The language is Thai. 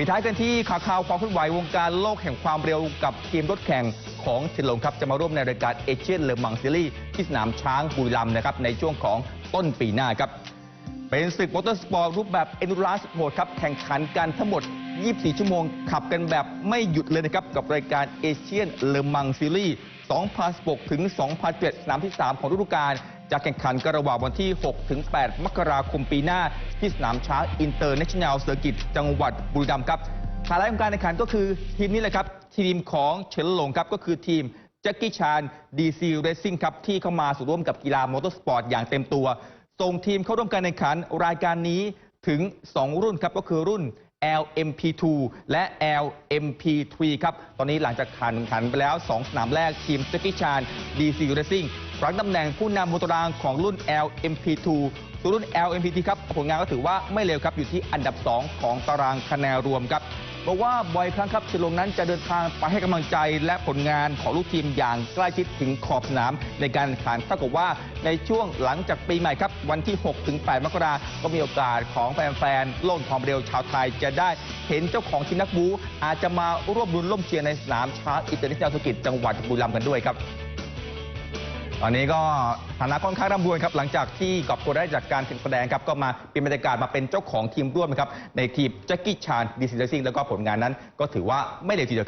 ปิดท้ายกันที่ข่าวข่าวความเคลื่อนไหววงการโลกแห่งความเร็วกับทีมรถแข่งของเฉลิมครับจะมาร่วมในรายการเอเชียนเลอมังซีรีส์ที่สนามช้างบุรีรัมย์นะครับในช่วงของต้นปีหน้าครับเป็นศึกมอเตอร์สปอร์ตรูปแบบเอ็นดูรัสโหดครับแข่งขันกันทั้งหมด 24 ชั่วโมง ขับกันแบบไม่หยุดเลยนะครับ กับรายการเอเชียนเลมังซีรีส์ 2016 ถึง 2017สนามที่ 3 ของฤดูกาลจะแข่งขันกันระหว่างวันที่ 6 ถึง 8 มกราคมปีหน้า ที่สนามช้างอินเตอร์เนชั่นแนลเซอร์กิตจังหวัดบุรีรัมย์ครับไฮไลท์ของการแข่งขันก็คือทีมนี้แหละครับ ทีมของเฉินหลงครับก็คือทีมแจ็คกี้ชานดีซีเรซิ่งครับที่เข้ามาสู่ร่วมกับกีฬามอเตอร์สปอร์ตอย่างเต็มตัวส่งทีมเข้าร่วมการแข่งขันรายการนี้ถึง 2 รุ่นครับก็คือรุ่น LMP2 และ LMP3 ครับ ตอนนี้หลังจากขันขันไปแล้ว 2 สนามแรกทีมสกิชาน DC Racing รั้งตำแหน่งผู้นำบนตารางของรุ่น LMP2 ส่วนรุ่น LMP3 ครับ ผลงานก็ถือว่าไม่เลวครับ อยู่ที่อันดับ 2 ของตารางคะแนนรวมครับ บอกว่าบ่อยครั้งครับเชลงนั้นจะเดินทางไปให้กำลังใจและผลงานของลูกทีมอย่างใกล้ชิดถึงขอบสนามในการแข่งขันเท่ากับว่าในช่วงหลังจากปีใหม่ครับ วันที่ 6 ถึง 8 มกราก็มีโอกาสของแฟนๆโลกความเร็วชาวไทยจะได้เห็นเจ้าของทีมนักบูอาจจะมาร่วมรุนร่วมเชียร์ในสนามช้างอินเตอร์เนชั่นแนลธุรกิจจังหวัดบุรีรัมย์กันด้วยครับ ตอนนี้ก็ฐานะค่อนข้างร่ำรวยครับหลังจากที่กอบตัวได้จากการแสดงครับก็มาเป็นบรรยากาศมาเป็นเจ้าของทีมร่วมนะครับในทีมแจ็คกี้ชานดีซีเรซิ่งแล้วก็ผลงานนั้นก็ถือว่าไม่เลวทีเดียวครับ